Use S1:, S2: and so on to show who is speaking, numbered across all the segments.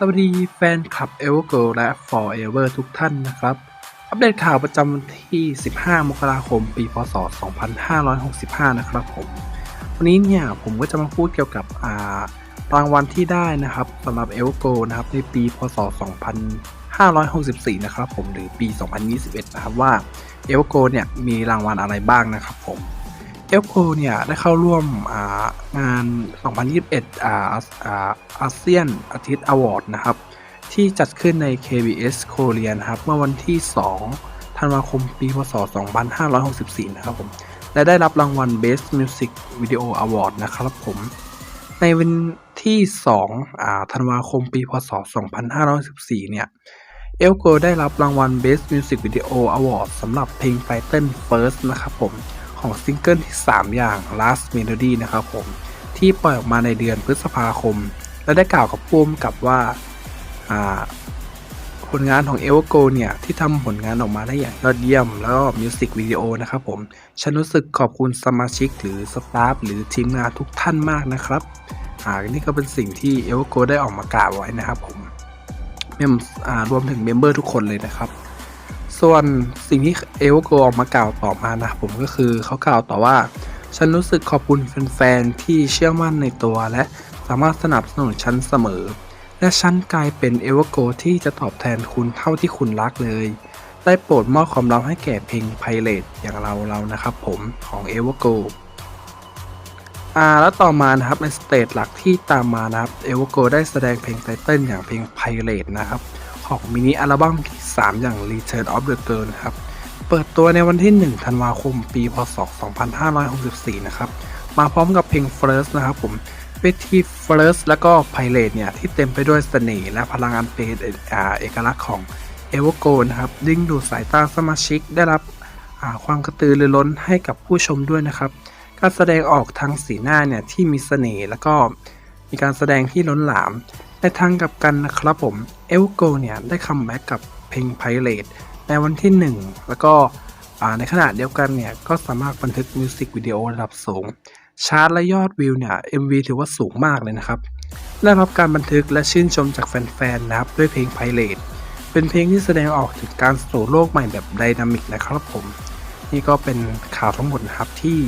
S1: สวัสดีแฟนคลับ e v e r g o และ Forever ทุกท่านนะครับ อัปเดตข่าวประจำวันที่ 15 มกราคม ปี พศ 2565 นะครับผม วันนี้เนี่ยผมก็จะมาพูดเกี่ยวกับอ่ารางวัลที่ได้นะครับสำหรับ e v e r g o นะครับในปี พศ 2564 นะครับผมหรือปี 2021 นะครับว่า e v e r g o เนี่ยมีรางวัลอะไรบ้างนะครับผม เอฟโคเนี่ยได้เข้าร่วมงาน 2021อ่าอาอาเซียนอาทิตย์อวอร์ดนะครับ ที่จัดขึ้นใน KBS Korea นะครับ เมื่อวันที่ 2 ธันวาคม ปี พศ 2564 นะครับผม และได้รับรางวัล Best Music Video Award นะครับผม ในวันที่2อ่าธันวาคม ปี พศ 2514 เนี่ย เอลโกได้รับรางวัล Best Music Video Award สำหรับเพลง Title First นะครับผม ของซิงเกิลที่ 3 อย่าง Last Melody นะครับผม ที่ปล่อยออกมาในเดือนพฤษภาคม และได้กล่าวกับพุ่มกับว่าผลงานของ e v e r g o เนี่ยที่ทำผลงานออกมาได้อย่างยอดเยี่ยม แล้วก็มิวสิกวิดีโอนะครับผม ฉันรู้สึกขอบคุณสมาชิกหรือสตาฟหรือทีมงานทุกท่านมากนะครับอ่านี่ก็เป็นสิ่งที่ e v e r g o ได้ออกมากล่าวไว้นะครับผมรวมถึงเมมเบอร์ทุกคนเลยนะครับ ส่วนสิ่งที่เอเวโกออกมากล่าวต่อมานะผมก็คือเขากล่าวต่อว่า ฉันรู้สึกขอบคุณแฟนๆที่เชื่อมั่นในตัวและสามารถสนับสนุนฉันเสมอ และฉันกลายเป็นเอเวอร์โกที่จะตอบแทนคุณเท่าที่คุณรักเลย ได้โปรดมอบความรักให้แก่เพลงไพเรตอย่างเราเรานะครับผมของเอเวอร์โกอ่าแล้วต่อมานะครับในสเตจหลักที่ตามมานะครับเอเวอร์โกได้แสดงเพลงไตเติ้ลอย่างเพลงไพเรตนะครับ ของมินิอัลบั้มที่ 3 อย่าง Return of the Girl นะครับ เปิดตัวในวันที่ 1 ธันวาคม ปี พศ 2564 นะครับ มาพร้อมกับเพลง First นะครับผมเวที First แล้วก็ Pirate เนี่ย ที่เต็มไปด้วยเสน่ห์และพลังอันเป็นเอกลักษณ์ของ e v e r g o นะครับ ดึงดูดสายตาสมาชิกได้รับความกระตือรือร้นให้กับผู้ชมด้วยนะครับ การแสดงออกทางสีหน้าเนี่ยที่มีเสน่ห์แล้วก็มีการแสดงที่ล้นหลาม ในทางกลับกันนะครับผมเอลโกเนี่ยได้คัมแบ็กกับเพลง Pirate ในวันที่ 1 แล้วก็ในขณะเดียวกันเนี่ย ก็สามารถบันทึกมิวสิกวิดีโอระดับสูง ชาร์ตและยอดวิวเนี่ย MV ถือว่าสูงมากเลยนะครับได้รับการบันทึกและชื่นชมจากแฟนๆนะครับด้วยเพลง Pirate เป็นเพลงที่แสดงออกถึงการสู่โลกใหม่แบบไดนามิกนะครับผม นี่ก็เป็นข่าวทั้งหมดนะครับที่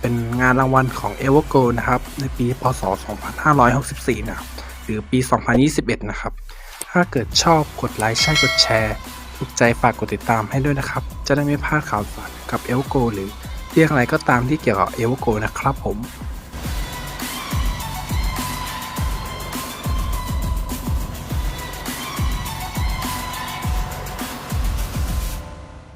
S1: เป็นงานรางวัลของ e v e r g o นะครับ ในปีพศ 2564 นะครับ หรือปี 2021 นะครับ ถ้าเกิดชอบกดไลค์ใช่กดแชร์ ถูกใจฝากกดติดตามให้ด้วยนะครับ จะได้ไม่พลาดข่าวสารกับเอลโกหรือเรื่องอะไรก็ตามที่เกี่ยวกับเอลโกนะครับผม